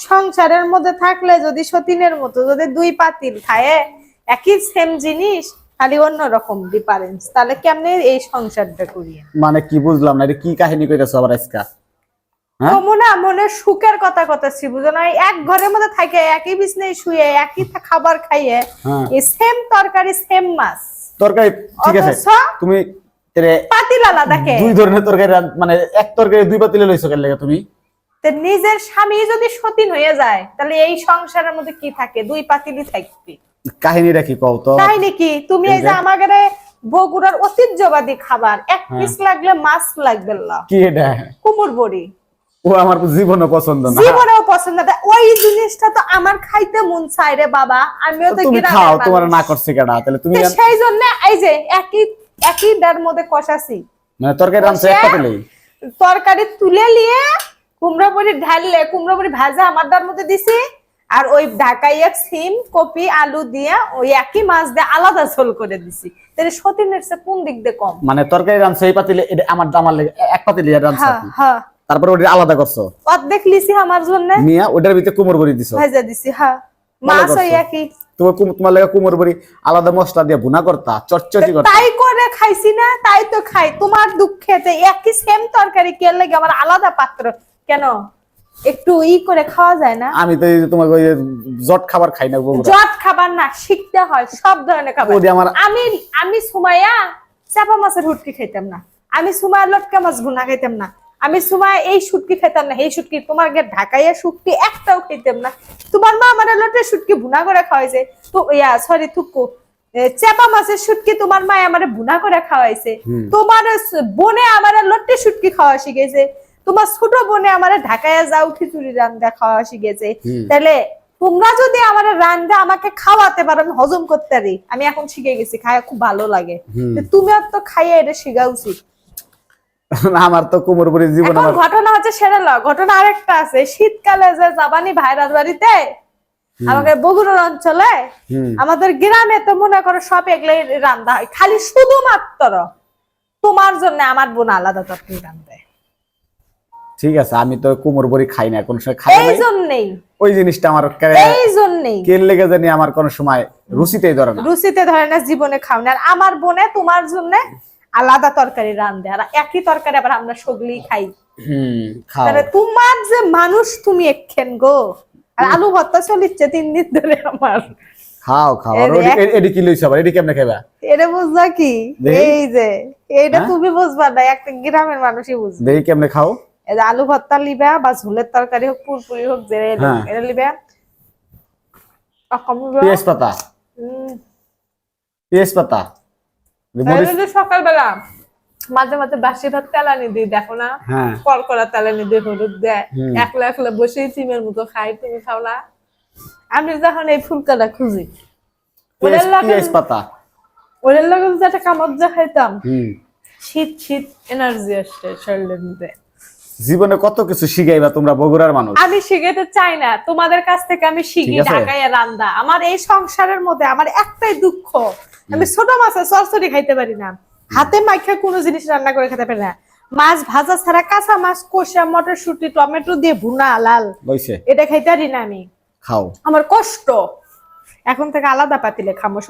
সংসারের মধ্যে থাকলে যদি সতীনের মতো যদি দুই পাতিল খায় একই সেম জিনিস খালি অন্য রকম ডিফারেন্স তাহলে কেমনে এই সংসারটা করি মানে কি বুঝলাম না এটা কি কাহিনী কইতেছো আবার আজকা? হ্যাঁ? মনে সুখের কথা কথা ছি বুঝো না এক ঘরের মধ্যে থাকে একই বিছনায় শুয়ে একই খাবার খাইয়ে হ্যাঁ। এই সেম তরকারি সেম মাছ। তরকারি ঠিক আছে। তুমি তেরে পাতিল আলাদা কে? দুই ধরনের তরকারি মানে এক তরকারি দুই পাতিলে লইছো কেন লাগে তুমি? তো নিজের স্বামী যদি সতীন হয়ে যায় তাহলে এই সংসারের মধ্যে কি থাকে? দুই পাতিলই থাকবে। কাহিনীটা কি কও তো? তাই নাকি তুমি এই যে আমাদের বগুড়ার ঐতিহ্যবাদী খাবার এক হ্যাঁ। পিস লাগলে মাছ লাগবে কি এটা? কুমুর বড়ি। ও আমার জীবনে পছন্দ না। জীবনেও পছন্দ না। ওই জিনিসটা তো আমার খাইতে মন চায় রে বাবা। আমিও তো তুমি খাও তোমার না করছে কেডা? তাহলে তুমি সেই জন্য এই যে একই একই ডার মধ্যে কষাছি। মানে তরকারি রানছো এক পাতিলেই তরকারি তুলে নিয়ে কুমড়ো বড়ি ঢাললে কুমড়ো বড়ি ভাজা আমার মধ্যে দিছি আর ওই ঢাকাই এক সিম কপি আলু দিয়ে ওই একই মাছ দিয়ে আলাদা ঝোল করে দিছি। তাহলে সতীনের চেয়ে কোন দিক দিয়ে কম? মানে তরকারি রানছো এই পাতিলে এটা আমার আমার লেগে এক পাতিলে রানছো হ্যাঁ হ্যাঁ। তারপরে ওটা আলাদা করছ? অর্ধেক লিছি আমার জন্য। মিয়া ওটার ভিতরে কুমোর বড়ি দিছো? ভাজা দিছি হ্যাঁ। মাছ ওই একই। তোমার কুম- তোমার লাগে কুমোর বড়ি আলাদা মশলা দিয়ে ভুনা করতা চটচটি করতা। তাই করে খাইছি না তাই তো খাই। তোমার দুঃখেতে একই সেম তরকারি কে লাগে আমার আলাদা পাত্র কেন? একটু ই করে খাওয়া যায় না? আমি তো এই যে তোমাকে ওই যে জট খাবার খাই না বগুড়া জট খাবার না শিখতে হয় সব ধরনের খাবার। ওদি আমার আমি আমি সুমাইয়া চাপা মাছের হুটকি খাইতাম না। আমি সুমায়া লটকা মাছ ভুনা খাইতাম না। আমি সুমায়া এই শুটকি খাইতাম না এই শুটকি তোমার গে ঢাকাইয়া শুটকি একটাও খাইতাম না। তোমার মা আমার লটে শুটকি ভুনা করে খাওয়াইছে। তো ইয়া সরি থুকু। চাপা মাছের শুটকি তোমার মা আমার ভুনা করে খাওয়াইছে। তোমার বোনে আমার লটে শুটকি খাওয়া শিখেছে তোমার ছোট বোনে আমার ঢাকায় যাও খিচুড়ি রান্দা খাওয়া শিখেছে। তাহলে তোমরা যদি আমার রান্দা আমাকে খাওয়াতে পারো আমি হজম করতে পারি। আমি এখন শিখে গেছি খায় খুব ভালো লাগে। তুমি আর তো খাইয়ে এটা শিখা উচিত। আমার তো কুমোর বড়ি জীবন আমার ঘটনা হচ্ছে সেটা লও ঘটনা আরেকটা আছে। শীতকালে যে জাবানি ভাইরাস বাড়িতে আমাকে বগুড়ার অঞ্চলে আমাদের গ্রামে তো মনে করো সব এগুলাই রান্না হয়। খালি শুধুমাত্র তোমার জন্য আমার বোন আলাদা তরকারি রান্ধে ঠিক আছে আমি তো কুমোর বড়ি খাই না কোন সময় খাই নাই। ওই জিনিসটা আমার এই জন্যেই কেন লেগে জানি আমার কোন সময় রুচিতেই ধরে না। রুচিতে ধরে না জীবনে খাও না। আর আমার বোনে তোমার জন্য আলাদা তরকারি রান্ধে আর একই তরকারি আবার আমরা সগলি খাই। হুম খাও। তোমার যে মানুষ তুমি একখান গো। আর আলু ভর্তা চলিচ্ছে তিন দিন ধরে আমার। খাও খাও। আর এডি কি লইছ আবার? এডি কেমনে খাইবা? এটা বুঝবা কি? এই যে এইটা হ্যাঁ? তুমি বুঝবা না একটা গ্রামের মানুষই বুঝবে। দেখি কেমনে খাও। এই আলু ভর্তা লিবা বা ঝোলের তরকারি হোক পুরপুরি হোক হ্যাঁ। এটা লিবা। পেঁয়াজ পাতা। পেঁয়াজ পাতা। সকালবেলা মাঝে মাঝে বাসি ভাত তেলানি দিই দেখো না? হ্যাঁ। কড়কড়া তেলানি দিয়ে হলুদ দেয়। একলা একলা বসে চিমের মতো খাই তুমি খাও না। আমি যখন এই ফুলকাটা খুঁজি ওদের লাগে পাতা। ওদের লাগে একটা কামড় যা খাইতাম শীত শীত এনার্জি আসছে শরীরের মধ্যে। জীবনে কত কিছু শিখাইবা তোমরা বগুড়ার মানুষ? আমি শিখাইতে চাই না। তোমাদের কাছ থেকে আমি শিখি ঢাকায় রান্দা। আমার এই সংসারের মধ্যে আমার একটাই দুঃখ। আমি ছোট মাছের সরসরি খাইতে পারি না। হাতে মাইখা কোনো জিনিস রান্না করে খেতে পারি না। মাছ ভাজা ছাড়া কাঁচা মাছ কষা মটরশুটি টমেটো দিয়ে ভুনা লাল এটা খাইতে পারি না আমি। খাও। আমার কষ্ট। এখন থেকে আলাদা পাতিলে খামো।